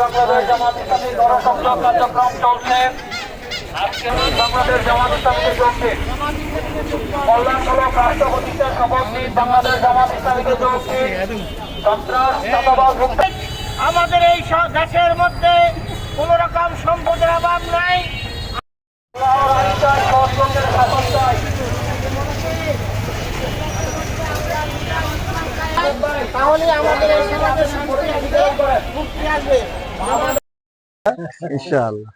বাংলাদেশ জামাত ইসলামী গণসংযোগ কার্যক্রম চলছে। আজকে বাংলাদেশ জামাত ইসলামীকে চলছে কল্যাণমূলক রাষ্ট্র প্রতিষ্ঠার শপথ নিন বাংলাদেশ জামাত ইসলামীকে চলছে সন্ত্রাস চাঁদাবাজ মুক্ত আমাদের এই দেশের মধ্যে কোন রকম সম্পদের অভাব নাই। তাহলে আমাদের এই সমাজের মুক্তি আসবে। ইনশাআল্লাহ।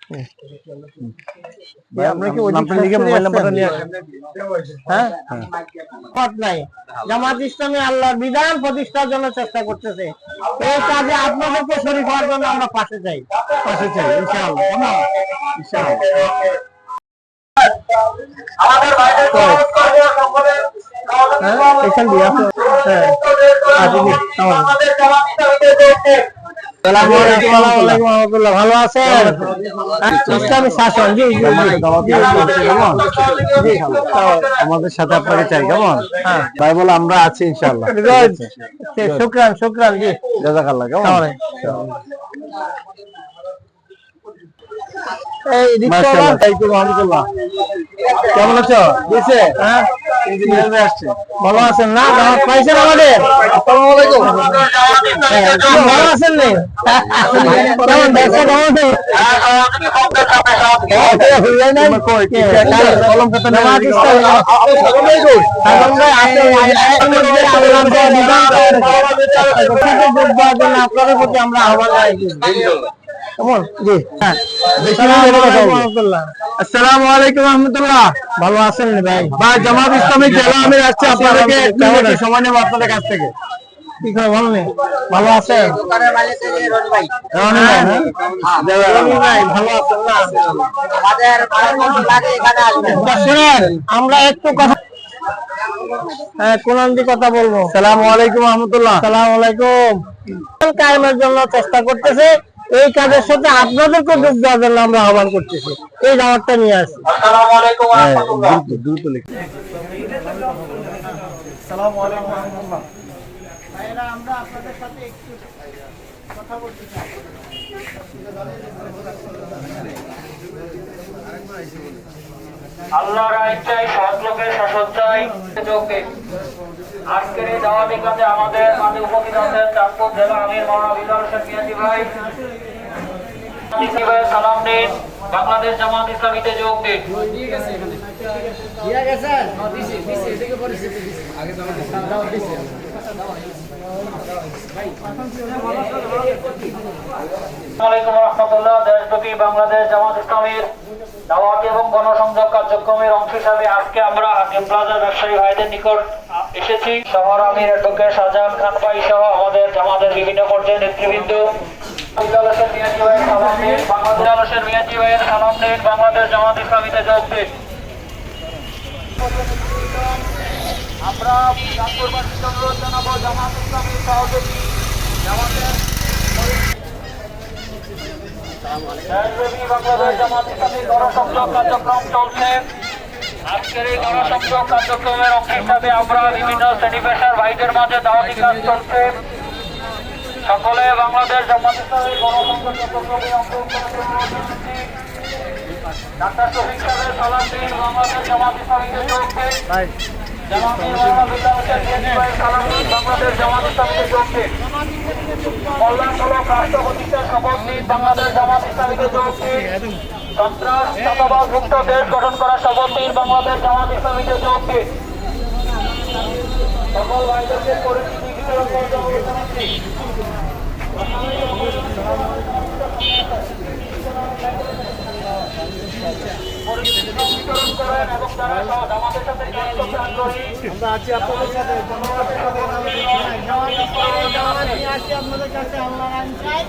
আমরা কি ওই আপনার মোবাইল নাম্বারটা নিয়ে হ্যাঁ? পথ নাই। জামাত ইসলামী আল্লাহর বিধান প্রতিষ্ঠার জন্য চেষ্টা করতেছে। এই কাজে আপনাদেরকে শরীর হওয়ার জন্য আমরা পাশে চাই পাশে চাই ইনশাআল্লাহ। ইনশাআল্লাহ। আমাদের বাইরে সকলে হ্যাঁ এখান দিয়ে হ্যাঁ। বাংলাদেশ জামাত ইসলামীকে ভালো আছেন? ইসলামী শাসন। জি আমাদের সাথে আপনাকে চাই কেমন? হ্যাঁ। ভাই বলে আমরা আছি ইনশাআল্লাহ। গুড শুকরান শুকরান জি। জাজাকাল্লাহ কেমন? এই তাই কেমন আছো? দিছে? হ্যাঁ? ভালো আছেন না? দাওয়াত পাইছেন আমাদের? আসসালামু আলাইকুম ভালো আছেন নে? কেমন ব্যবসা কেমন আপনাদের প্রতি আমরা আহ্বান জানাইছি। কেমন? জি। হ্যাঁ। আসসালামু আলাইকুম রহমতুল্লাহ। আসসালামু আলাইকুম রহমতুল্লাহ। ভালো আছেন ভাই? ভাই জামাত ইসলামী জেলা আমির আসছে আপনাদেরকে একটু কেমন একটু আছেন? সময় নেব আপনাদের কাছ থেকে। কি করে ভালো নেই ভালো আছেন? রনি ভাই, হ্যাঁ? শুনেন আমরা একটু কথা হ্যাঁ কথা বলব। আসসালামু আলাইকুম রহমতুল্লাহ। সালাম আলাইকুম। কায়েমের জন্য চেষ্টা করতেছে? এই কাজের সাথে আপনাদেরকে যোগ দেওয়ার জন্য আমরা আহ্বান করতেছি। এই দাওয়াতটা নিয়ে আসি। লিখুন। আমরা আপনাদের সাথে একটু কথা বলতে চাই। আল্লাহর আইন চাই সৎ লোকের শাসন চাই আজকের এই দাওয়াতি কাজে আমাদের আছেন চাঁদপুর জেলা আমির ভাই। বাংলাদেশ জামাত দেশব্যাপী বাংলাদেশ জামাত ইসলামীর দাওয়াত এবং গণসংযোগ কার্যক্রমের অংশ হিসাবে আজকে আমরা হাকিম প্লাজার ব্যবসায়ী ভাইদের নিকট এসেছি। শহর আমির অ্যাডভোকেট শাহজাহান খান ভাই সহ আমাদের জামাতের বিভিন্ন পর্যায়ের নেতৃবৃন্দ। বাংলাদেশ জামাত ইসলামীতে যোগ দিন। আমরা অনুরোধ জানাব, জামাত ইসলামী সহযোগী জামাতের কার্যক্রম চলছে আজকের এই গণসংযোগ কার্যক্রমের অংশ হিসাবে আমরা বিভিন্ন চলছে ডাক্তার শফিক সাহেবের সালাম দিন বাংলাদেশ জামাত ইসলামীকে যোগ দিন জামাতের মাওলানা বিল্লাহ হোসেন মিয়াজি ভাইয়ের সালাম দিন বাংলাদেশ জামাত ইসলামীকে যোগ দিন কল্যাণমূলক রাষ্ট্র প্রতিষ্ঠার শপথ নিন বাংলাদেশ জামাত ইসলামীকে দিন সন্ত্রাস চাঁদাবাজ মুক্ত দেশ গঠন করার শপথ যোগ সকল ভাইদেরকে পরিস্থিতি বিতরণ করতে হবে জানাচ্ছি। পরিস্থিতি বিতরণ করেন এবং তারা সহ জামাতের সাথে কাজ করতে আগ্রহী আমরা আছি আপনাদের সাথে আপনাদের কাছে চাই